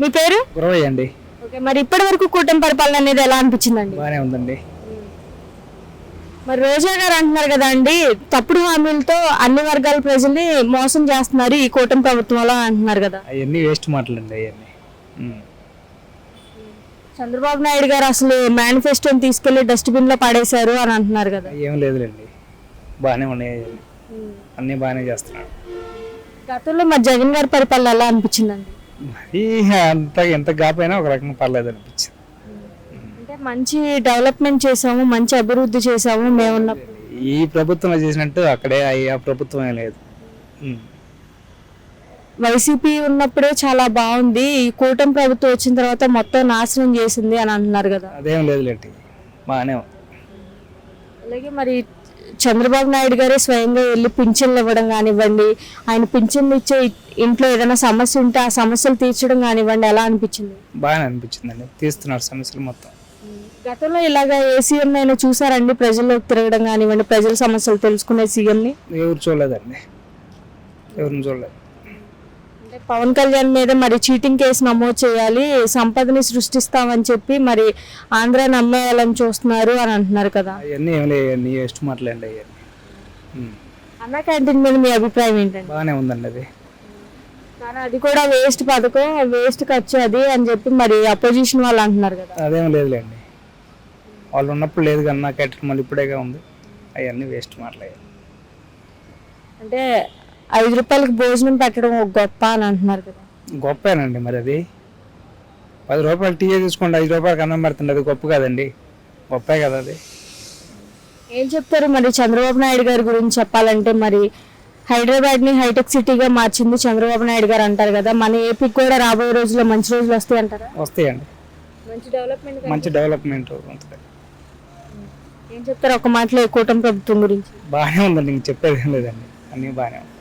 మీ పేరు? గురవయ్య అండి. ఓకే మరి ఇప్పటి వరకు కూటమి పరిపాలన అనేది ఎలా అనిపించిందండి? బాగానే ఉందండి. మరి రోజా గారు అంటున్నారు కదా అండి తప్పుడు హామీలతో అన్ని వర్గాల ప్రజల్ని మోసం చేస్తున్నారు ఈ కూటమి ప్రభుత్వంలో అంటున్నారు కదా. అవన్నీ వేస్ట్ మాటలండి అవన్నీ. చంద్రబాబు నాయుడు గారు అసలు మేనిఫెస్టోని తీసుకెళ్ళి డస్ట్బిన్లో పడేశారు అని అంటున్నారు కదా. ఏం లేదులేండి. బాగానే ఉన్నాయి. అన్నీ బాగానే చేస్తున్నాడు గతంలో మరి జగన్ గారి పరిపాలన ఎలా అనిపించిందండి? మరి అంత ఎంత గాపైనా ఒక రకంగా పర్లేదు అనిపించింది. అంటే మంచి డెవలప్మెంట్ చేసాము మంచి అభివృద్ధి చేసాము మేమున్నప్పుడు ఈ ప్రభుత్వం చేసినట్టు అక్కడే ఆ- ఆ ప్రభుత్వం ఏం లేదు. వైసీపీ ఉన్నప్పుడే చాలా బాగుంది. ఈ కూటమి ప్రభుత్వం వచ్చిన తర్వాత మొత్తం నాశనం చేసింది అని అంటున్నారు కదా. అదేం లేదులేండి బాగానే అలాగే మరి చంద్రబాబు నాయుడు గారే స్వయంగా వెళ్ళి పింఛన్లు ఇవ్వడం కానివ్వండి ఆయన పింఛన్లు ఇచ్చే ఇంట్లో ఏదైనా సమస్య ఉంటే ఆ సమస్యలు తీర్చడం కానివ్వండి ఎలా అనిపించింది? బాగానే అనిపించిందండి. తీస్తున్నారు సమస్యలు మొత్తం. గతంలో ఇలాగా ఏ సీఎం అయినా చూసారండి ప్రజల్లోకి తిరగడం కానివ్వండి ప్రజల సమస్యలు తెలుసుకునే సీఎంని? ఎవరు చూడలేదండి. ఎవరిని చూడలేదు. పవన్ కళ్యాణ్ మీద మరి చీటింగ్ కేసు నమోదు చేయాలి సంపదని సృష్టిస్తామని చెప్పి మరి ఆంధ్ర నమ్మేయాలని చూస్తున్నారు అని అంటున్నారు కదా. అవన్నీ ఏం లేదు అవన్నీ వేస్ట్ మాటలండి అవన్నీ. అన్న క్యాంటీన్ మీద మీ అభిప్రాయం ఏంటండి? బాగానే ఉందండి అది. కానీ అది కూడా వేస్ట్ పథకం వేస్ట్ ఖర్చు అది అని చెప్పి మరి అపోజిషన్ వాళ్ళు అంటున్నారు కదా. అదేం లేదులేండి. వాళ్ళు ఉన్నప్పుడు లేదు కానీ నా క్యాటర్ మళ్ళీ ఇప్పుడేగా ఉంది. అవన్నీ వేస్ట్ మాటలే అంటే ఐదు రూపాయలకి భోజనం పెట్టడం ఒక గొప్ప అని అంటున్నారు కదా. గొప్పేనండి మరి అది. పది రూపాయలు టీ తీసుకోండి ఐదు రూపాయలకి అన్నం పెడుతుంది అది గొప్ప కదండి. గొప్పే కదా అది. ఏం చెప్తారు మరి చంద్రబాబు నాయుడు గారి గురించి చెప్పాలంటే మరి హైదరాబాద్ని హైటెక్ సిటీగా మార్చింది చంద్రబాబు నాయుడు గారు అంటారు కదా. మన ఏపీకి కూడా రాబోయే రోజుల్లో మంచి రోజులు వస్తాయి అంటారా? వస్తాయండి. మంచి డెవలప్మెంట్ మంచి డెవలప్మెంట్ ఉంటుంది. ఏం చెప్తారు? ఒక మాటలో కూటమి ప్రభుత్వం గురించి. బాగానే ఉందండి ఇంక చెప్పేది ఏం లేదండి. అన్నీ బాగానే ఉంది